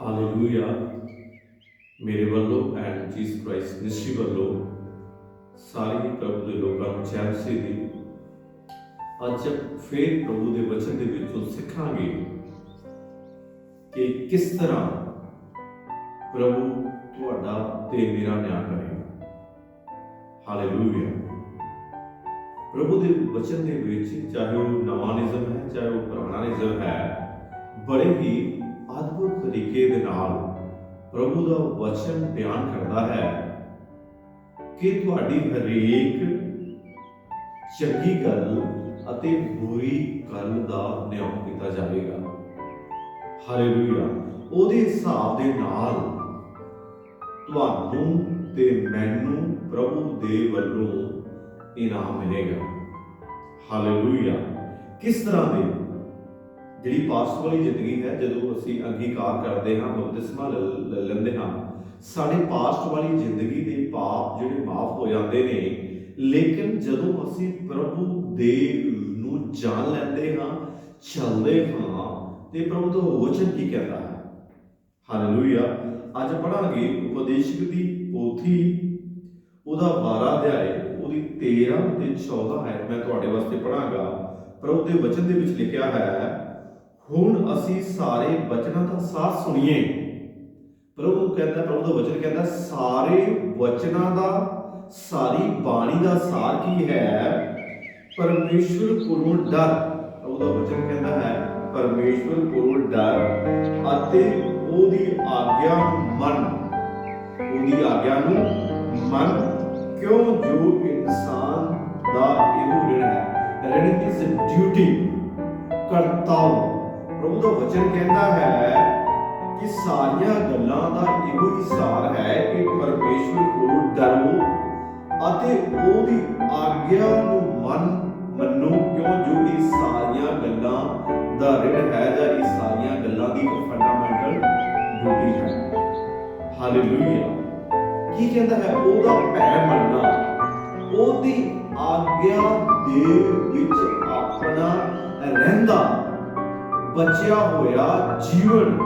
Hallelujah ਮੇਰੇ ਵੱਲੋਂ and Jesus Christ mystery ਵੱਲੋਂ ਸਾਰੇ ਪ੍ਰਭੂ ਦੇ ਲੋਕਾਂ ਨੂੰ ਚੈਲਸੀ ਦੀ। ਅੱਜ ਫੇਰ ਪ੍ਰਭੂ ਦੇ ਵਚਨ ਦੇ ਵਿੱਚੋਂ ਸਿੱਖਾਂਗੇ ਕਿ ਕਿਸ ਤਰ੍ਹਾਂ ਪ੍ਰਭੂ ਤੁਹਾਡਾ ਤੇ ਮੇਰਾ ਨਿਆਂ ਕਰੇਗਾ ਹਾਲੇਲੂਇਆ ਪ੍ਰਭੂ ਦੇ ਵਚਨ ਦੇ ਵਿੱਚ ਚਾਹੇ ਉਹ ਨਵਾਂ ਨਿਯਮ ਹੈ, ਚਾਹੇ ਉਹ ਪੁਰਾਣਾ ਨਿਯਮ ਹੈ, ਬੜੇ ਹੀ ਅਦਭੁਤ ਤਰੀਕੇ ਦੇ ਨਾਲ ਪ੍ਰਭੂ ਦਾ ਵਚਨ ਬਿਆਨ ਕਰਦਾ ਹੈ ਕਿ ਤੁਹਾਡੀ ਹਰੇਕ ਚੰਗੀ ਗੱਲ ਅਤੇ ਬੁਰੀ ਗੱਲ ਦਾ ਨਿਆਂ ਕੀਤਾ ਜਾਵੇਗਾ। ਹਾਲੇਲੂਇਆ ਉਹਦੇ ਹਿਸਾਬ ਦੇ ਨਾਲ ਤੁਹਾਨੂੰ ਤੇ ਮੈਨੂੰ ਪ੍ਰਭੂ ਦੇ ਵੱਲੋਂ ਇਨਾਮ ਮਿਲੇਗਾ। ਹਾਲੇਲੂਇਆ ਕਿਸ ਤਰ੍ਹਾਂ ਦੇ? ਜਿਹੜੀ ਪਾਸਟ ਵਾਲੀ ਜ਼ਿੰਦਗੀ ਹੈ, ਜਦੋਂ ਅਸੀਂ ਅੰਗੀਕਾਰ ਕਰਦੇ ਹਾਂ, ਬਪਤਿਸਮਾ ਲੈ ਲੈ ਲੈਂਦੇ ਹਾਂ, ਸਾਡੇ ਪਾਸਟ ਵਾਲੀ ਜ਼ਿੰਦਗੀ ਦੇ ਪਾਪ ਜਿਹੜੇ ਮਾਫ ਹੋ ਜਾਂਦੇ ਨੇ, ਲੇਕਿਨ ਜਦੋਂ ਅਸੀਂ ਪ੍ਰਭੂ ਦੇ ਨੂੰ ਜਾਣ ਲੈਂਦੇ ਹਾਂ, ਚੱਲਦੇ ਹਾਂ, ਤੇ ਪ੍ਰਭੂ ਤੋਂ ਵਚਨ ਕੀ ਕਹਿੰਦਾ ਹੈ? ਹਾਲੇਲੂਇਆ ਅੱਜ ਪੜਾਂਗੇ ਉਪਦੇਸ਼ਕ ਦੀ ਪੋਥੀ, ਉਹਦਾ 12 ਅਧਿਆਇ ਉਹਦੀ 13 ਤੇ 14 ਹੈ, ਮੈਂ ਤੁਹਾਡੇ ਵਾਸਤੇ ਪੜਾਂਗਾ ਪ੍ਰਭੂ ਦੇ ਵਚਨ ਦੇ ਵਿੱਚ ਲਿਖਿਆ ਹੈ ਹੁਣ ਅਸੀਂ ਸਾਰੇ ਵਚਨਾਂ ਦਾ ਸਾਰ ਸੁਣੀਏ। ਪ੍ਰਭੂ ਕਹਿੰਦਾ, ਪ੍ਰਭੂ ਦਾ ਵਚਨ ਕਹਿੰਦਾ, ਸਾਰੇ ਵਚਨਾਂ ਦਾ, ਸਾਰੀ ਬਾਣੀ ਦਾ ਸਾਰ ਕੀ ਹੈ? ਪਰਮੇਸ਼ਵਰ ਕੋਲੋਂ ਡਰ। ਪ੍ਰਭੂ ਦਾ ਵਚਨ ਕਹਿੰਦਾ ਹੈ, ਪਰਮੇਸ਼ਵਰ ਕੋਲੋਂ ਡਰ ਅਤੇ ਉਹਦੀ ਆਗਿਆ ਨੂੰ ਮੰਨ। ਉਹਦੀ ਆਗਿਆ ਨੂੰ ਮੰਨ ਕਿਉਂ? ਜੋ ਇਨਸਾਨ ਦਾ ਇਹੋ ਰਿਣ ਹੈ। ਰਿਣ ਇਜ਼ ਡਿਊਟੀ ਕਰਤੱਵ। ਪ੍ਰਭੂ ਦਾ ਵਚਨ ਕਹਿੰਦਾ ਹੈ ਕਿ ਸਾਰੀਆਂ ਗੱਲਾਂ ਦਾ ਇਹੋ ਹੀ ਹੈ ਕਿ ਪਰਮੇਸ਼ਵਰ ਕੋਲੋਂ ਡਰੋ ਅਤੇ ਉਹਦੀ ਆਗਿਆ ਨੂੰ ਮੰਨ, ਮੰਨੋ, ਕਿਉਂ? ਜੋ ਇਹ ਸਾਰੀਆਂ ਗੱਲਾਂ ਦਾ ਰਿਣ ਹੈ ਜਾਂ ਇਹ ਸਾਰੀਆਂ ਗੱਲਾਂ ਦੀ ਇੱਕ ਫੰਡਾਮੈਂਟਲ ਡਿਊਟੀ ਹੈ। ਹਾਲੇਲੂਇਆ ਕੀ ਕਹਿੰਦਾ ਹੈ? ਉਹਦਾ ਭੈ ਮੰਨਣਾ। ਉਹਦੀ ਆਗਿਆ ਦੇ ਵਿੱਚ ਆਪਣਾ ਰਹਿੰਦਾ। ਬਚਿਆ ਹੋਇਆ ਜੀਵਨ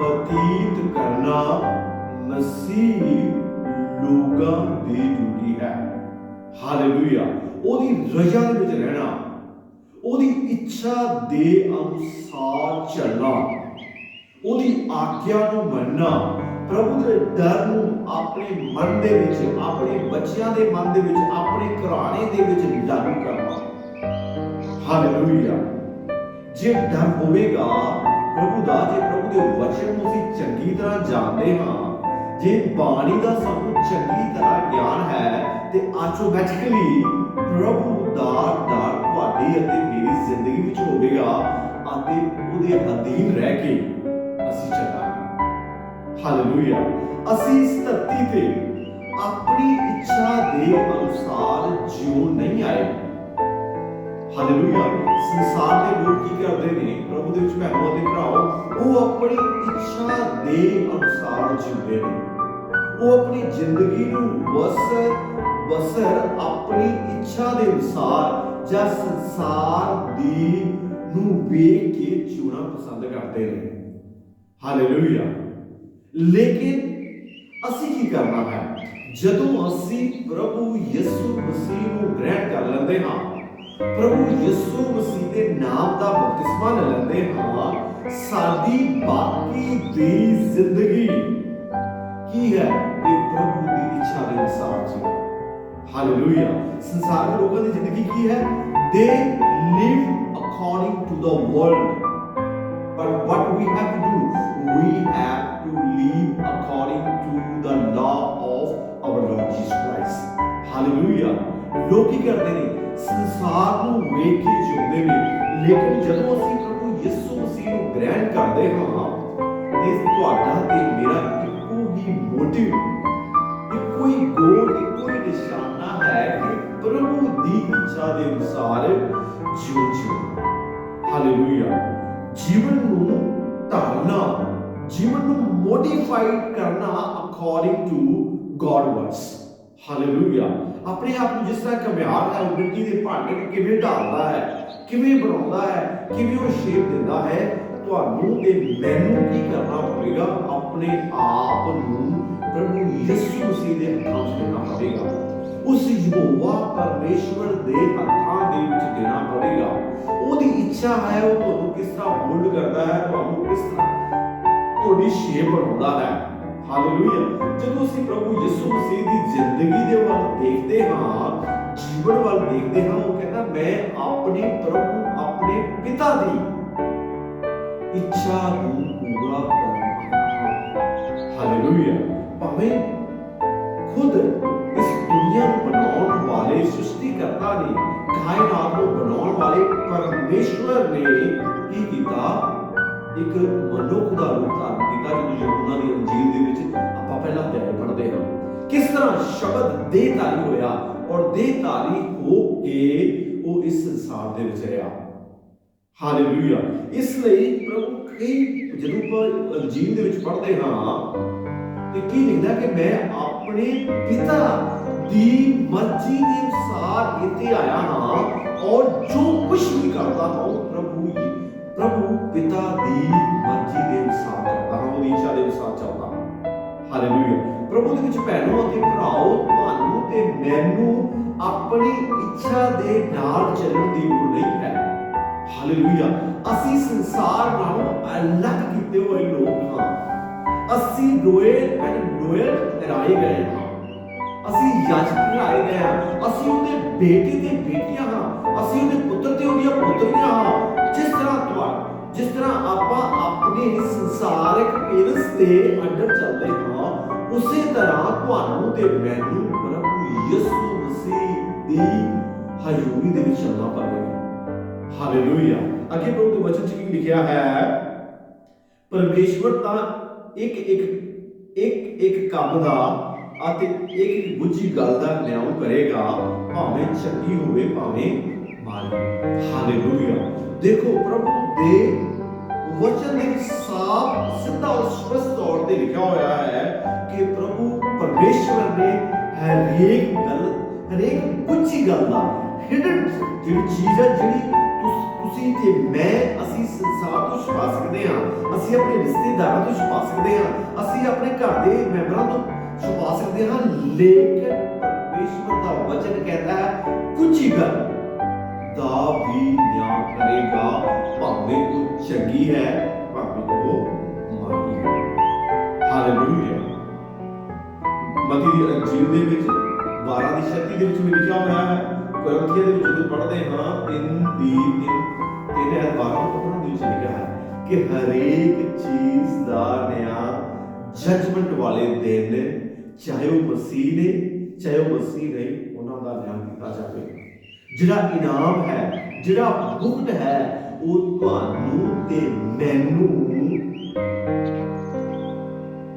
ਬਤੀਤ ਕਰਨਾ ਮਸੀਹ ਲੋਕਾਂ ਦੀ ਡਿਊਟੀ ਹੈ। ਹਾਲੇਲੂਇਆ ਉਹਦੀ ਰਜ਼ਾ ਦੇ ਵਿੱਚ ਰਹਿਣਾ, ਉਹਦੀ ਇੱਛਾ ਦੇ ਅਨੁਸਾਰ ਚੱਲਣਾ, ਉਹਦੀ ਆਗਿਆ ਨੂੰ ਮੰਨਣਾ, ਪ੍ਰਭੂ ਦੇ ਡਰ ਨੂੰ ਆਪਣੇ ਮਨ ਦੇ ਵਿੱਚ, ਆਪਣੇ ਬੱਚਿਆਂ ਦੇ ਮਨ ਦੇ ਵਿੱਚ, ਆਪਣੇ ਘਰਾਣੇ ਦੇ ਵਿੱਚ ਲਾਗੂ ਕਰਨਾ। ਹਾਲੇਲੂਇਆ ਜੇ ਡਰ ਹੋਵੇਗਾ, ਪ੍ਰਭੂ ਦਾ ਜੇ ਪ੍ਰਭੂ ਦੇ ਵਚਨ ਨੂੰ ਅਸੀਂ ਚੰਗੀ ਤਰ੍ਹਾਂ ਜਾਣਦੇ ਹਾਂ, ਜੇ ਬਾਣੀ ਦਾ ਸਾਨੂੰ ਚੰਗੀ ਤਰ੍ਹਾਂ ਗਿਆਨ ਹੈ, ਤੇ ਆਟੋਮੈਟਿਕਲੀ ਪ੍ਰਭੂ ਦਾ ਡਰ ਤੁਹਾਡੀ ਅਤੇ ਮੇਰੀ ਜ਼ਿੰਦਗੀ ਵਿੱਚ ਹੋਵੇਗਾ ਅਤੇ ਉਹਦੇ ਅਧੀਨ ਰਹਿ ਕੇ ਅਸੀਂ ਚੱਲਾਂਗੇ ਹਾਲੇਲੂਇਆ ਅਸੀਂ ਇਸ ਧਰਤੀ ਤੇ ਆਪਣੀ ਇੱਛਾ ਦੇ ਅਨੁਸਾਰ ਜਿਉ ਨਹੀਂ ਆਏ। ਹਾਲੇਲੂਇਆ ਸੰਸਾਰ ਦੇ ਲੋਕ ਕੀ ਕਰਦੇ ਨੇ? ਪ੍ਰਭੂ ਦੇ ਵਿੱਚ ਭੈਣੋ ਅਤੇ ਭਰਾਓ, ਉਹ ਆਪਣੀ ਇੱਛਾ ਦੇ ਅਨੁਸਾਰ ਜਿਉਂਦੇ ਨੇ। ਉਹ ਆਪਣੀ ਜ਼ਿੰਦਗੀ ਨੂੰ ਵਸਰ ਵਸਰ ਆਪਣੀ ਇੱਛਾ ਦੇ ਅਨੁਸਾਰ ਜਾਂ ਸੰਸਾਰ ਦੀ ਨੂੰ ਵੇਖ ਕੇ ਜਿਉਣਾ ਪਸੰਦ ਕਰਦੇ ਨੇ। ਹਾਲੇਲੂਇਆ ਲੇਕਿਨ ਅਸੀਂ ਕੀ ਕਰਨਾ ਹੈ? ਜਦੋਂ ਅਸੀਂ ਪ੍ਰਭੂ ਯਿਸੂ ਮਸੀਹ ਨੂੰ ਗ੍ਰਹਿਣ ਕਰ ਲੈਂਦੇ ਹਾਂ ਪ੍ਰਭੂ ਯਿਸੂ ਮਸੀਹ ਦੇ ਨਾਮ ਦਾ ਬਪਤਿਸਮਾ ਲੈ ਲੈਂਦੇ ਹਾਂ ਸਾਡੀ ਬਾਕੀ ਦੀ ਜ਼ਿੰਦਗੀ ਕੀ ਹੈ ਇਹ ਪ੍ਰਭੂ ਦੀ ਇੱਛਾ ਦੇ ਅਨੁਸਾਰ ਜੀ ਹਾਲੇਲੂਇਆ ਸੰਸਾਰ ਦੇ ਲੋਕਾਂ ਦੀ ਜ਼ਿੰਦਗੀ ਕੀ ਹੈ ਦੇ live according to the world But what we have to do, we have to live according to the law of our Lord Jesus Christ. Hallelujah. ਲੋਕ ਕੀ ਕਰਦੇ ਨੇ ਸੰਸਾਰ ਨੂੰ ਵੇਖ ਕੇ ਜਿਉਂਦੇ ਨੇ। ਲੇਕਿਨ ਜਦੋਂ ਅਸੀਂ ਪ੍ਰਭੂ ਯਿਸੂ ਮਸੀਹ ਨੂੰ ਗ੍ਰਹਿਣ ਕਰਦੇ ਹਾਂ ਤੇ ਤੁਹਾਡਾ ਤੇ ਮੇਰਾ ਇੱਕੋ ਹੀ ਮੋਟਿਵ ਇੱਕੋ ਹੀ ਗੋਲ ਇੱਕੋ ਹੀ ਨਿਸ਼ਾਨਾ ਹੈ ਕਿ ਪ੍ਰਭੂ ਦੀ ਇੱਛਾ ਦੇ ਅਨੁਸਾਰ ਜਿਉ ਜਿਉ ਹਾਲੇਲੂਇਆ ਜੀਵਨ ਨੂੰ ਢਾਲਣਾ ਜੀਵਨ ਨੂੰ ਮੋਡੀਫਾਈਡ ਕਰਨਾ according to God words hallelujah ਆਪਣੇ ਆਪ ਨੂੰ ਜਿਸ ਤਰ੍ਹਾਂ ਕਮਿਆਰ ਹੈ ਉਹ ਮਿੱਟੀ ਦੇ ਭਾਂਡੇ ਕਿਵੇਂ ਢਾਲਦਾ ਹੈ, ਕਿਵੇਂ ਬਣਾਉਂਦਾ ਹੈ, ਕਿਵੇਂ ਉਹ ਸ਼ੇਪ ਦਿੰਦਾ ਹੈ, ਤੁਹਾਨੂੰ ਤੇ ਮੈਨੂੰ ਕੀ ਕਰਨਾ ਹੋਵੇਗਾ ਆਪਣੇ ਆਪ ਨੂੰ ਪ੍ਰਭੂ ਯਿਸੂ ਮਸੀਹ ਦੇ ਹੱਥਾਂ 'ਚ ਦੇਣਾ ਪਵੇਗਾ। ਉਸ ਯਹੋਵਾ ਪਰਮੇਸ਼ਵਰ ਦੇ ਹੱਥਾਂ ਦੇ ਵਿੱਚ ਦੇਣਾ ਪਵੇਗਾ। ਉਹਦੀ ਇੱਛਾ ਹੈ, ਉਹ ਤੁਹਾਨੂੰ ਕਿਸ ਤਰ੍ਹਾਂ ਮੋਲਡ ਕਰਦਾ ਹੈ, ਤੁਹਾਨੂੰ ਕਿਸ ਤਰ੍ਹਾਂ ਤੁਹਾਡੀ ਸ਼ੇਪ ਬਣਾਉਂਦਾ ਹੈ। ਹਾਲੇਲੂਇਆ ਜਦੋਂ ਅਸੀਂ ਪ੍ਰਭੂ ਯਿਸੂ ਮਸੀਹ ਦੀ ਦੇਖਦੇ ਹਾਂ ਜੀਵਨ ਵੱਲ ਦੇਖਦੇ ਹਾਂ ਉਹ ਕਹਿੰਦਾ ਮੈਂ ਆਪਣੇ ਪ੍ਰਭੂ ਆਪਣੇ ਪਿਤਾ ਦੀ ਇੱਛਾ ਨੂੰ ਪੂਰਾ ਕਰਨਾ ਹਾਲੇਲੂਇਆ ਭਾਵੇਂ ਖੁਦ ਇਸ ਦੁਨੀਆ ਨੂੰ ਬਣਾਉਣ ਵਾਲੇ ਸ੍ਰਿਸ਼ਟੀਕਰਤਾ ਨੇ ਕਾਇਨਾਤ ਨੂੰ ਬਣਾਉਣ ਵਾਲੇ ਪਰਮੇਸ਼ਵਰ ਨੇ ਕੀ ਕੀਤਾ? ਇੱਕ ਮਨੁੱਖ ਦਾ ਰੂਪ ਧਾਰਨ ਕੀਤਾ ਜਦੋਂ ਯਹੂਨਾ ਦੀ ਅੰਜੀਲ ਦੇ ਵਿੱਚ ਆਪਾਂ ਪਹਿਲਾਂ ਅਧਿਆਇ ਪੜ੍ਹਦੇ ਹਾਂ। ਕਿਸ ਤਰ੍ਹਾਂ ਸ਼ਬਦ ਦੇਹਧਾਰੀ ਹੋਇਆ ਔਰ ਦੇਹਧਾਰੀ ਹੋ ਕੇ ਉਹ ਇਸ ਸੰਸਾਰ ਦੇ ਵਿੱਚ ਰਿਹਾ। ਹਾਲੇਲੂਇਆ ਇਸ ਲਈ ਪ੍ਰਭੂ ਕਈ ਜਦੋਂ ਆਪਾਂ ਅੰਜੀਲ ਦੇ ਵਿੱਚ ਪੜ੍ਹਦੇ ਹਾਂ, ਤੇ ਕੀ ਲਿਖਦਾ ਕਿ ਮੈਂ ਆਪਣੇ ਪਿਤਾ ਦੀ ਮਰਜ਼ੀ ਦੇ ਅਨੁਸਾਰ ਇੱਥੇ ਆਇਆ ਹਾਂ ਔਰ ਜੋ ਕੁਝ ਵੀ ਕਰਦਾ ਹਾਂ ਪ੍ਰਭੂ ਹੀ ਪ੍ਰਭੂ ਪਿਤਾ ਦੀ ਮਰਜ਼ੀ ਦੇ ਅਨੁਸਾਰ ਕਰਦਾ ਹਾਂ, ਉਹਦੀ ਇੱਛਾ ਦੇ ਅਨੁਸਾਰ ਚੱਲਦਾ ਹਾਂ। ਹਾਲੇਲੂਇਆ ਪ੍ਰਭੂ ਦੇ ਵਿੱਚ ਭੈਣੋ ਅਤੇ ਭਰਾਓ, ਤੁਹਾਨੂੰ ਤੇ ਮੈਨੂੰ ਆਪਣੀ ਇੱਛਾ ਦੇ ਨਾਲ ਚੱਲਣ ਦੀ ਲੋੜ ਨਹੀਂ ਹੈ। ਹਾਲੇਲੂਇਆ ਅਸੀਂ ਸੰਸਾਰ ਨਾਲੋਂ ਅਲੱਗ ਕੀਤੇ ਹੋਏ ਲੋਕ ਹਾਂ। ਅਸੀਂ ਰੋਇਲ ਐਂਡ ਰੋਇਲ ਠਹਿਰਾਏ ਗਏ ਹਾਂ। ਅਸੀਂ ਯਾਜਕ ਠਹਿਰਾਏ ਗਏ ਹਾਂ। ਅਸੀਂ ਉਹਦੇ ਬੇਟੇ ਤੇ ਬੇਟੀਆਂ ਹਾਂ। ਅਸੀਂ ਉਹਦੇ ਪੁੱਤਰ ਤੇ ਉਹਦੀਆਂ ਪੁੱਤਰੀਆਂ ਹਾਂ। ਜਿਸ ਤਰ੍ਹਾਂ ਤੁਹਾ, ਜਿਸ ਤਰ੍ਹਾਂ ਆਪਾਂ ਆਪਣੇ ਸੰਸਾਰਿਕ ਪੇਰੈਂਟਸ ਦੇ ਅੰਡਰ ਚੱਲਦੇ ਹਾਂ। ਉਸੇ ਤਰ੍ਹਾਂ ਤੁਹਾਨੂੰ ਤੇ ਮੈਨੂੰ ਪ੍ਰਭੂ ਯਿਸੂ ਮਸੀਹ ਦੀ ਹਜ਼ੂਰੀ ਦੇ ਵਿੱਚ ਚੱਲਣਾ ਪਵੇਗਾ। ਹਾਲੇਲੂਇਆ ਅੱਗੇ ਪ੍ਰਭੂ ਦੇ ਵਚਨ 'ਚ ਕੀ ਲਿਖਿਆ ਹੈ? ਪਰਮੇਸ਼ਵਰ ਤਾਂ ਇੱਕ ਇੱਕ ਇੱਕ ਇੱਕ ਕੰਮ ਦਾ ਅਤੇ ਇੱਕ ਇੱਕ ਗੁੱਝੀ ਗੱਲ ਦਾ ਨਿਆਂ ਕਰੇਗਾ, ਭਾਵੇਂ ਚੰਗੀ ਹੋਵੇ, ਭਾਵੇਂ ਮਾੜੀ। ਹਾਲੇਲੂਇਆ ਦੇਖੋ, ਪ੍ਰਭੂ ਦੇ ਵਚਨ ਦੇ ਸਾਫ਼, ਸਿੱਧਾ ਔਰ ਸਪਸ਼ਟ ਤੌਰ ਤੇ ਲਿਖਿਆ ਹੋਇਆ ਹੈ ਕਿ ਪ੍ਰਭੂ ਪਰਮੇਸ਼ਵਰ ਨੇ ਹਰੇਕ ਗੱਲ, ਹਰੇਕ ਗੁੱਝੀ ਗੱਲ ਦਾ ਹਿਡਨ ਜਿਹੜੀ ਚੀਜ਼ ਹੈ, ਜਿਹੜੀ ਤੁਸੀਂ ਤੇ ਮੈਂ, ਅਸੀਂ ਸੰਸਾਰ ਤੋਂ ਛੁਪਾ ਸਕਦੇ ਹਾਂ, ਅਸੀਂ ਆਪਣੇ ਰਿਸ਼ਤੇਦਾਰਾਂ ਤੋਂ ਛੁਪਾ ਸਕਦੇ ਹਾਂ, ਅਸੀਂ ਆਪਣੇ ਘਰ ਦੇ ਮੈਂਬਰਾਂ ਤੋਂ ਛੁਪਾ ਸਕਦੇ ਹਾਂ, ਲੇਕਿਨ ਪਰਮੇਸ਼ਵਰ ਦਾ ਵਚਨ ਕਹਿੰਦਾ ਹੈ, ਕੁਝ ਗੱਲ ਦਾ ਵੀ ਨਿਆਂ ਕਰੇਗਾ, ਭਾਵੇਂ ਉਹ ਚੰਗੀ ਹੈ, ਭਾਵੇਂ ਉਹ ਮਾੜੀ ਹੈ। ਹਾਲੇਲੂਇਆ ਮਤੀ ਦੀ ਅੰਜੀਲ ਦੇ ਵਿੱਚ 12 ਦੀ 36 ਦੇ ਵਿੱਚ ਵੀ ਲਿਖਿਆ ਹੋਇਆ ਹੈ। ਕੋਰਿੰਥੀਆਂ ਦੇ ਵਿੱਚ ਜਦੋਂ ਪੜ੍ਹਦੇ ਹਾਂ, ਤਿੰਨ ਦੀ ਤਿੰਨ ਤਿੰਨ ਹੈ 12 ਪੜ੍ਹਨ ਦੇ ਲਿਖਿਆ ਹੈ ਕਿ ਹਰੇਕ ਚੀਜ਼ ਦਾ ਨਿਆਂ ਜਜਮੈਂਟ ਵਾਲੇ ਦਿਨ, ਚਾਹੇ ਉਹ ਮਸੀਹ ਨੇ, ਚਾਹੇ ਉਹ ਮਸੀਹ ਨਹੀਂ, ਉਹਨਾਂ ਦਾ ਨਿਆਂ ਕੀਤਾ ਜਾਵੇਗਾ ਜਿਹੜਾ ਇਨਾਮ ਹੈ, ਜਿਹੜਾ ਮੁਕਤ ਹੈ, ਉਹ ਤੁਹਾਨੂੰ ਤੇ ਮੈਨੂੰ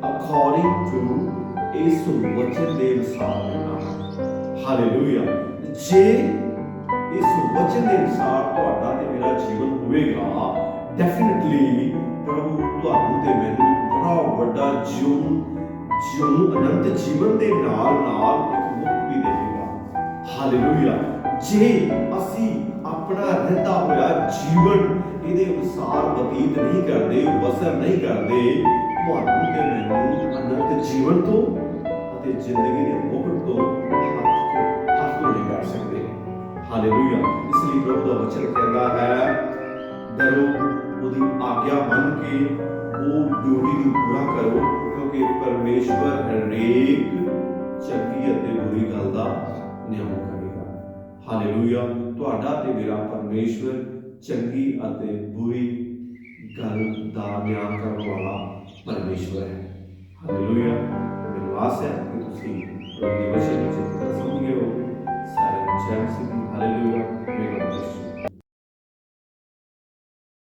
ਅਕੋਰਡਿੰਗ ਟੂ ਇਸ ਵਚਨ ਦੇ ਅਨੁਸਾਰ ਮਿਲਣਾ ਹਾਲੇਲੂਇਆ ਜੇ ਇਸ ਵਚਨ ਦੇ ਅਨੁਸਾਰ ਤੁਹਾਡਾ ਤੇ ਮੇਰਾ ਜੀਵਨ ਹੋਵੇਗਾ ਡੈਫੀਨਿਟਲੀ ਪ੍ਰਭੂ ਤੁਹਾਨੂੰ ਤੇ ਮੈਨੂੰ ਬੜਾ ਵੱਡਾ ਜੀਵਨ ਜੀਵਨ ਅਨੰਤ ਜੀਵਨ ਦੇ ਨਾਲ ਨਾਲ ਇੱਕ ਮੁਕਤ ਵੀ ਦੇਵੇਗਾ ਹਾਲੇਲੂਇਆ ਜੇ ਅਸੀਂ ਆਪਣਾ ਰਹਿੰਦਾ ਹੋਇਆ ਜੀਵਨ ਇਹਦੇ ਅਨੁਸਾਰ ਬਤੀਤ ਨਹੀਂ ਕਰਦੇ ਬਸਰ ਨਹੀਂ ਕਰਦੇ ਤੁਹਾਨੂੰ ਤੇ ਮੈਨੂੰ ਅਨੰਤ ਜੀਵਨ ਤੋਂ ਅਤੇ ਜ਼ਿੰਦਗੀ ਦੇ ਮੁਕਟ ਤੋਂ ਹੱਥ ਨਹੀਂ ਕਰ ਸਕਦੇ ਹਾਲੇਲੂਇਆ ਇਸ ਲਈ ਪ੍ਰਭੂ ਦਾ ਵਚਨ ਕਹਿੰਦਾ ਹੈ ਡਰੋ ਉਹਦੀ ਆਗਿਆ ਮੰਨ ਕੇ ਉਹ ਡਿਊਟੀ ਨੂੰ ਪੂਰਾ ਕਰੋ ਕਿਉਂਕਿ ਪਰਮੇਸ਼ਵਰ ਹਰੇਕ ਚੰਗੀ ਅਤੇ ਬੁਰੀ ਗੱਲ ਦਾ ਨਿਆਂ ਕਰੇਗਾ ਹਾਲੇਲੂਇਆ ਤੁਹਾਡਾ ਤੇ ਮੇਰਾ ਪਰਮੇਸ਼ਵਰ ਚੰਗੀ ਅਤੇ ਬੁਰੀ ਗੱਲ ਦਾ ਨਿਆਂ ਕਰਨ ਵਾਲਾ ਪਰਮੇਸ਼ਵਰ ਹੈ। ਹਾਲੇਲੂਇਆ ਮੈਨੂੰ ਆਸ ਹੈ ਕਿ ਤੁਸੀਂ ਪ੍ਰਭੂ ਦੇ ਵਚਨ ਵਿੱਚ ਤਰਸੋਗੇ ਹੋ ਸਾਰੇ ਚਾਹ ਸਿੱਧੀ ਹਾਲੇਲੂਇਆ ਮੇਰੇ